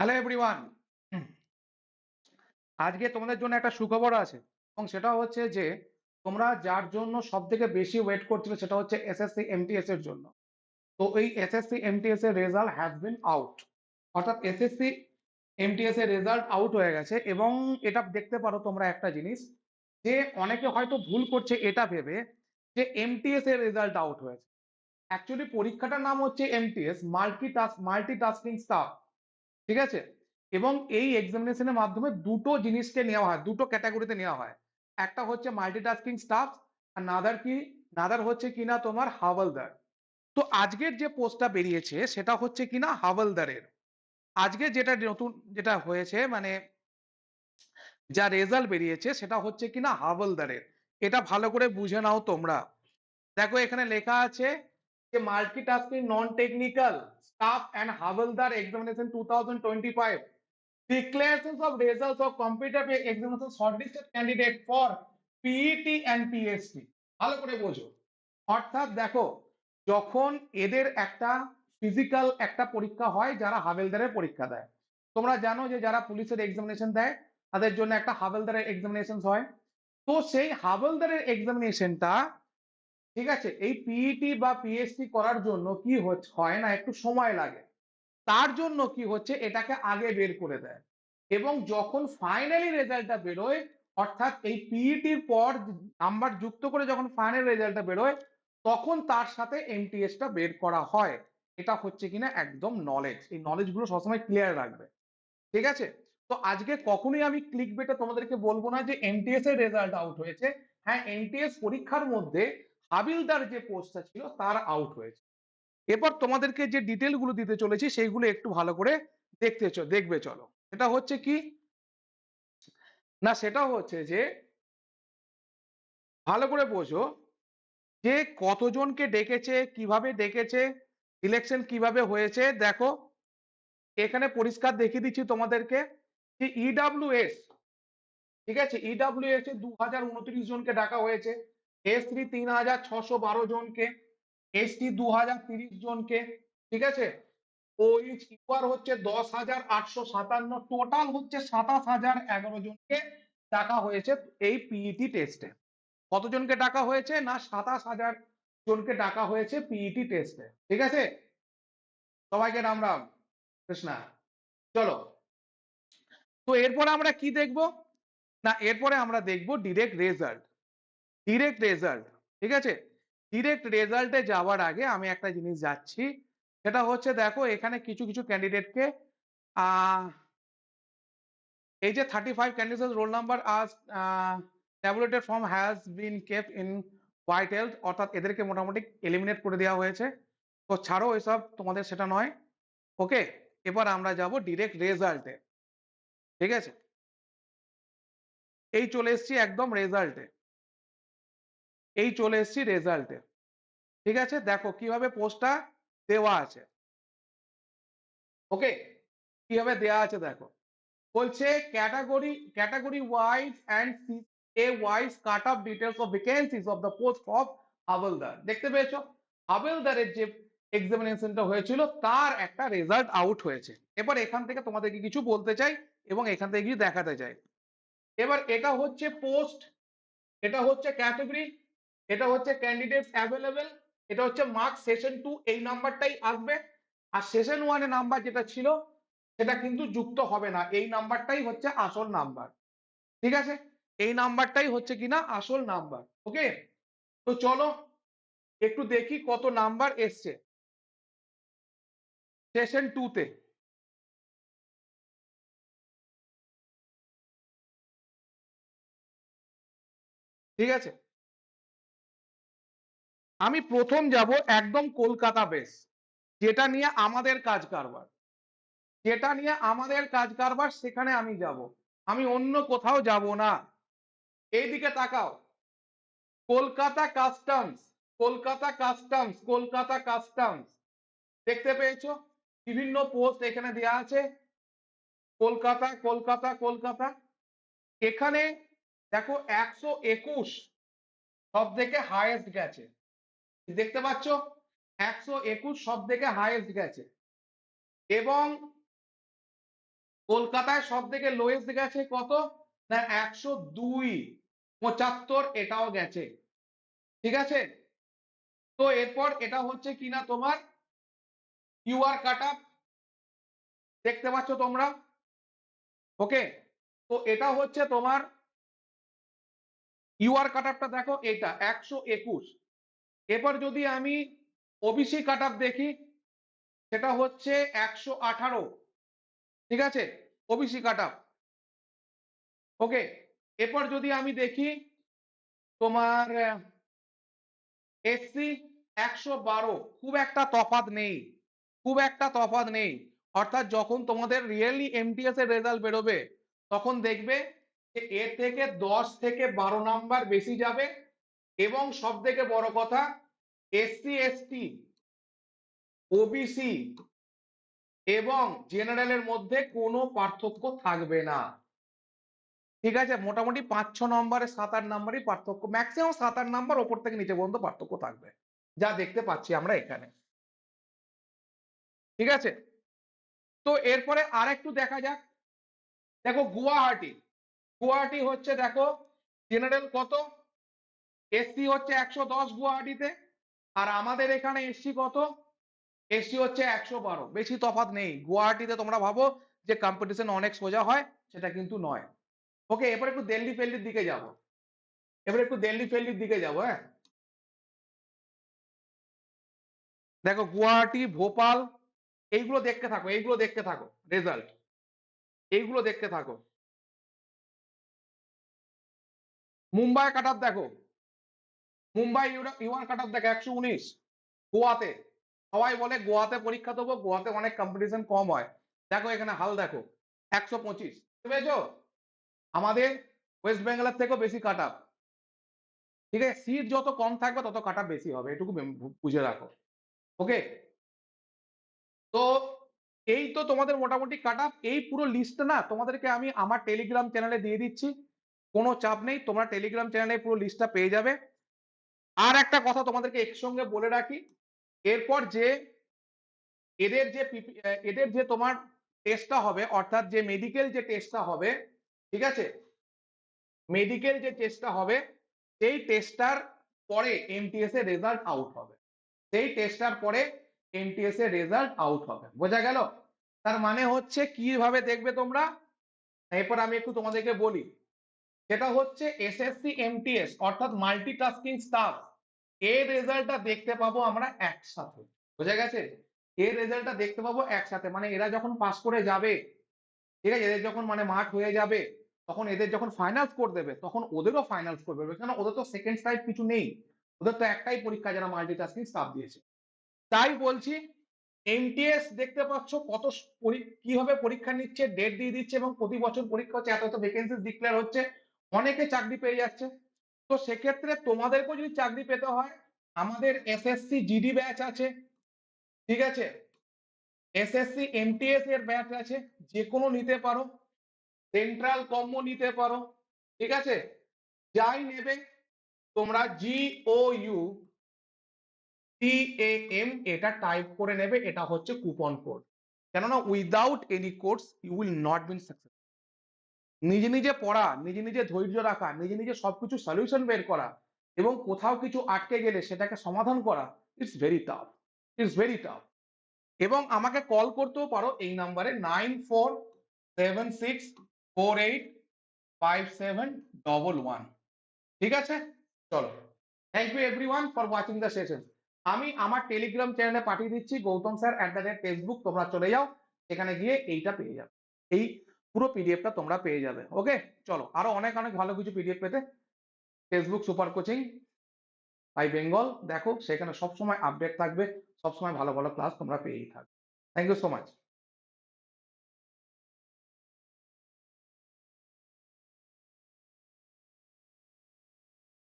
Hello everyone আজকে তোমাদের জন্য একটা সুখবর আছে এবং সেটা হচ্ছে যে তোমরা যার জন্য সব থেকে বেশি ওয়েট করছিলে সেটা হচ্ছে এসএসসি এমটিএস এর জন্য। তো এই এসএসসি এমটিএস এর রেজাল্ট হ্যাজ বিন আউট অর্থাৎ এসএসসি এমটিএস এর রেজাল্ট আউট হয়ে গেছে এবং এটা দেখতে পারো তোমরা একটা জিনিস যে অনেকে হয়তো ভুল করছে এটা ভেবে যে এমটিএস এর রেজাল্ট আউট হয়েছে। অ্যাকচুয়ালি পরীক্ষাটার নাম হচ্ছে MTS multi task multitasking staff ঠিক আছে? এবং এই এক্সামিনেশনের মাধ্যমে দুটো জিনিসকে নেওয়া হয়, দুটো ক্যাটাগরিতে নেওয়া হয়। একটা হচ্ছে মাল্টিটাস্কিং স্টাফ আর নাদার কি নাদার হচ্ছে কিনা তোমার হাওলদার। তো আজকের যে পোস্টটা বেরিয়েছে, সেটা হচ্ছে কিনা হাওলদারের। আজকে যেটা নতুন, যেটা হয়েছে মানে যা রেজাল্ট বেরিয়েছে, সেটা হচ্ছে কিনা হাওলদারের। এটা ভালো করে বুঝে নাও তোমরা। দেখো এখানে লেখা আছে যে multitasking non technical staff and Havildar examination 2025 declarations of results of competitive examination shortlisted candidate for PET and PST ভালো করে বোঝো। অর্থাৎ দেখো, যখন এদের একটা ফিজিক্যাল একটা পরীক্ষা হয়, যারা হাভেলদারের পরীক্ষা দেয়। তোমরা জানো যে যারা পুলিশের এক্সামিনেশন দেয়, তাদের জন্য একটা হাভেলদারের এক্সামিনেশন হয়। তো সেই হাভেলদারের এক্সামিনেশনটা ঠিক আছে? এই পিইটি বা পিএসসি করার জন্য কি হয় না, একটু সময় লাগে। তার জন্য কি হচ্ছে, এটাকে আগে বের করে দেয়। এবং যখন ফাইনালি রেজাল্টটা বেরোয়, অর্থাৎ এই পিইটির পর নাম্বার যুক্ত করে যখন ফাইনাল রেজাল্টটা বেরোয়, তখন তার সাথে এমটিএসটা বের করা হয়। এটা হচ্ছে কিনা একদম নলেজ এই নলেজগুলো সবসময় ক্লিয়ার রাখবে। ঠিক আছে? তো আজকে কখনোই আমি ক্লিক বেটে তোমাদেরকে বলব না যে এমটিএস এর রেজাল্ট আউট হয়েছে। হ্যাঁ এমটিএস পরীক্ষার মধ্যে হাবিলদার যে পোস্টটা ছিল, তার আউট হয়েছে। এরপর তোমাদেরকে যে ডিটেলগুলো দিতে চলেছি, সেইগুলো একটু ভালো করে দেখতে দেখবে চলো। এটা হচ্ছে কি, না সেটা হচ্ছে যে, ভালো করে বোঝো যে কতজনকে ডেকেছে, কীভাবে ডেকেছে ইলেকশন কীভাবে হয়েছে। দেখো, এখানে পরিষ্কার দেখিয়ে দিচ্ছি তোমাদেরকে যে ইডাব্লিউএস ঠিক আছে? ইডাব্লিউএস এ দু হাজার উনত্রিশ জনকে ডাকা হয়েছে। এস থ্রি তিন হাজার ছশো বারো জনকে এসটি দু হাজার তিরিশ জনকে, ঠিক আছে? ওইচ ইউআর হচ্ছে দশ হাজার আটশো সাতান্ন, টোটাল হচ্ছে সাতাশ হাজার এগারো জনকে ডাকা হয়েছে এই পিইটি টেস্টে কতজনকে ডাকা হয়েছে না সাতাশ হাজার জনকে ডাকা হয়েছে পিইটি টেস্টে ঠিক আছে? সবাইকে রাম রাম, কৃষ্ণা। চলো। তো এরপরে আমরা কি দেখব? না, এরপরে আমরা দেখব ডিরেক্ট রেজাল্ট ডিরেক্ট রেজাল্ট ঠিক আছে? ডিরেক্ট রেজাল্টে যাওয়ার আগে আমি একটা জিনিস যাচ্ছি। সেটা হচ্ছে দেখো, এখানে কিছু কিছু ক্যান্ডিডেটকে এই যে thirty five candidate roll number as tabulated form has been kept in withheld অর্থাৎ এদেরকে মোটামুটি এলিমিনেট করে দেওয়া হয়েছে। তো ছাড়ো এসব, তোমাদের সেটা নয়। ওকে এবার আমরা যাব ডিরেক্ট রেজাল্টে ঠিক আছে? এই চলে এসছি একদম রেজাল্টে এই চলে এসছি রেজাল্টে ঠিক আছে? দেখো কীভাবে পোস্টটা দেওয়া আছে। ওকে কীভাবে দেওয়া আছে দেখো। বলছে category category wise and A wise cut off details of vacancies of the post of havildar দেখতে পেয়েছ? হাবলদারের যে এক্সামিনেশনটা হয়েছিল, তার একটা রেজাল্ট আউট হয়েছে। এবার এখান থেকে তোমাদেরকে কিছু বলতে চাই এবং এখান থেকে কিছু দেখাতে চাই। এবার এটা হচ্ছে পোস্ট এটা হচ্ছে ক্যাটাগরি এটা হচ্ছে ক্যান্ডিডেট অ্যাভেলেবেল এটা হচ্ছে মার্ক সেশন টু এই নাম্বারটাই আসবে। আর সেশন ওয়ানে নাম্বার যেটা ছিল, সেটা কিন্তু যুক্ত হবে না। এই নাম্বারটাই হচ্ছে আসল নাম্বার ঠিক আছে? এই নাম্বারটাই হচ্ছে কিনা? আসল নাম্বার ওকে তো চলো, একটু দেখি কত নাম্বার এসছে। সেশন টুতে ঠিক আছে? আমি প্রথম যাব একদম কলকাতা বেস যেটা নিয়ে আমাদের কাজ কারবার। যেটা নিয়ে আমাদের কাজ কারবার, সেখানে আমি যাব। আমি অন্য কোথাও যাব না। এইদিকে তাকাও। Kolkata customs Kolkata customs Kolkata customs দেখতে পেয়েছ? বিভিন্ন পোস্ট এখানে দেওয়া আছে। কলকাতা কলকাতা কলকাতা। এখানে দেখো একশো একুশ সব থেকে হাইয়েস্ট গেছে। দেখতে পাচ্ছ? একশো একুশ সব থেকে হাইয়েস্ট গেছে। এবং কলকাতায় সব থেকে লোয়েস্ট গেছে কত? না, একশো দুই। পঁচাত্তর এটাও গেছে। ঠিক আছে? তো এরপর এটা হচ্ছে কিনা তোমার? কিউআর কাট দেখতে পাচ্ছ তোমরা? ওকে তো এটা হচ্ছে তোমার? ইউআর কাট দেখো, এটা একশো একুশ। এরপর যদি আমি ওবিসি কাট দেখি, সেটা হচ্ছে একশো আঠারো। ঠিক আছে? ওবিসি কাট ওকে এরপর যদি আমি দেখি তোমার এসসি একশো বারো, খুব একটা তফাৎ নেই। খুব একটা তফাৎ নেই। অর্থাৎ যখন তোমাদের রিয়েলি এমটিএস এর রেজাল্ট বেরোবে, তখন দেখবে যে এর থেকে দশ থেকে বারো নাম্বার বেশি যাবে। এবং সব থেকে বড় কথা এসসি এসটি ওবিসি এবং জেনারেলের মধ্যে কোনো পার্থক্য থাকবে না। ঠিক আছে? মোটামুটি পাঁচ, ছ নম্বরে, সাত, আট নম্বরই পার্থক্য। ম্যাক্সিমাম সাত, আট নম্বর ওপর থেকে নিচে পর্যন্ত পার্থক্য থাকবে। যা দেখতে পাচ্ছি আমরা এখানে। ঠিক আছে? তো এরপরে আর একটু দেখা যাক। দেখো, গুয়াহাটি। গুয়াহাটি হচ্ছে, দেখো জেনারেল কত? এসসি হচ্ছে একশো দশ গুয়াহাটিতে আর আমাদের এখানে এসসি কত? এসসি হচ্ছে একশো বারো। বেশি তফাৎ নেই। গুয়াহাটিতে তোমরা ভাবো যে কম্পিটিশন অনেক সোজা হয়, সেটা কিন্তু নয়। ওকে এবার একটু দিল্লি ফেল্লির দিকে যাব। এবার একটু দিল্লি ফেল্লির দিকে যাব হ্যাঁ? দেখো গুয়াহাটি ভোপাল, এইগুলো দেখতে থাকো, এইগুলো দেখতে থাকো রেজাল্ট এইগুলো দেখতে থাকো। মুম্বাই কাট দেখো। মুম্বাই ইউআর কাট দেখো, একশো উনিশ। গোয়াতে। সবাই বলে গোয়াতে পরীক্ষা দেবো, গোয়াতে অনেক কম্পিটিশন কম হয়। দেখো এখানে হাল দেখো, একশো পঁচিশ। বুঝেছ আমাদের ওয়েস্ট বেঙ্গলের থেকেও বেশি কাট আপ ঠিক আছে? সিট যত কম থাকবে, তত কাট বেশি হবে, এটুকু বুঝে রাখো। ওকে তো এই তো তোমাদের মোটামুটি কাট এই পুরো লিস্টটা না, তোমাদেরকে আমি আমার টেলিগ্রাম চ্যানেলে দিয়ে দিচ্ছি। কোনো চাপ নেই, তোমরা টেলিগ্রাম চ্যানেলে পুরো লিস্টটা পেয়ে যাবে। আর একটা কথা তোমাদেরকে একসঙ্গে বলে রাখি, এরপর যে এদের যে এদের যে তোমার টেস্টটা হবে, অর্থাৎ যে মেডিকেল যে টেস্টটা হবে, ঠিক আছে? মেডিকেল যে টেস্টটা হবে, সেই টেস্টটার পরে এমটিএস এর রেজাল্ট আউট হবে। সেই টেস্টটার পরে এমটিএস এর রেজাল্ট আউট হবে। বোঝা গেল? তার মানে হচ্ছে কীভাবে দেখবে তোমরা? এরপর আমি একটু তোমাদেরকে বলি। সেটা হচ্ছে এসএসসি এমটিএস অর্থাৎ মাল্টিটাস্কিং স্টাফ এর রেজাল্টটা দেখতে পাবো আমরা একসাথে। বোঝা গেছে? এর রেজাল্টটা দেখতে পাবো একসাথে। মানে এরা যখন পাস করে যাবে, ঠিক আছে? এদের যখন মানে মাঠ হয়ে যাবে, তখন এদের যখন ফাইনাল স্কোর দেবে, তখন ওদেরও ফাইনাল স্কোর দেবে। কেন ওদের তো সেকেন্ড সাইড কিছু নেই। ওদের তো একটাই পরীক্ষা যারা মাল্টিটাস্কিং স্টাফ দিয়েছে। তাই বলছি এমটিএস দেখতে পাচ্ছ কত কীভাবে পরীক্ষা নিচ্ছে ডেট দিয়ে দিচ্ছে এবং প্রতি বছর পরীক্ষা হচ্ছে, এত এত ভ্যাকেন্সি ডিক্লেয়ার হচ্ছে। অনেকে চাকরি পেয়ে যাচ্ছে। তো সেক্ষেত্রে তোমাদেরকেও যদি চাকরি পেতে হয়, আমাদের এসএসসি জিডি ব্যাচ আছে, ঠিক আছে? এসএসসি এমটিএস এর ব্যাচ আছে যে কোনো নিতে পারো। সেন্ট্রাল কম্বো নিতে পারো, ঠিক আছে? যাই নেবে, তোমরা জি ও ইউ এম এটা টাইপ করে নেবে, এটা হচ্ছে কুপন কোড কেননা without any codes you will not been success নিজে নিজে পড়া, নিজে নিজে ধৈর্য রাখা, নিজে নিজে সবকিছু সলিউশন বের করা এবং কোথাও কিছু আটকে গেলে সেটাকে সমাধান করা it's very tough it's very tough এবং আমাকে কল করতেও পারো এই নাম্বারে nine four seven six four eight five seven double one ঠিক আছে? চলো thank you everyone for watching the session আমি আমার টেলিগ্রাম চ্যানেলে পাঠিয়ে দিচ্ছি, Gautam sir at the rate Facebook তোমরা চলে যাও, সেখানে গিয়ে এইটা পেয়ে যাবে। এই পুরো পিডিএফটা তোমরা পেয়ে যাবে ওকে চলো, আরও অনেক অনেক ভালো কিছু পিডিএফ পেতে Facebook super coaching I Bengal দেখো, সেখানে সবসময় আপডেট থাকবে, সবসময় ভালো ভালো ক্লাস তোমরা পেয়েই থাকবে। Thank you so much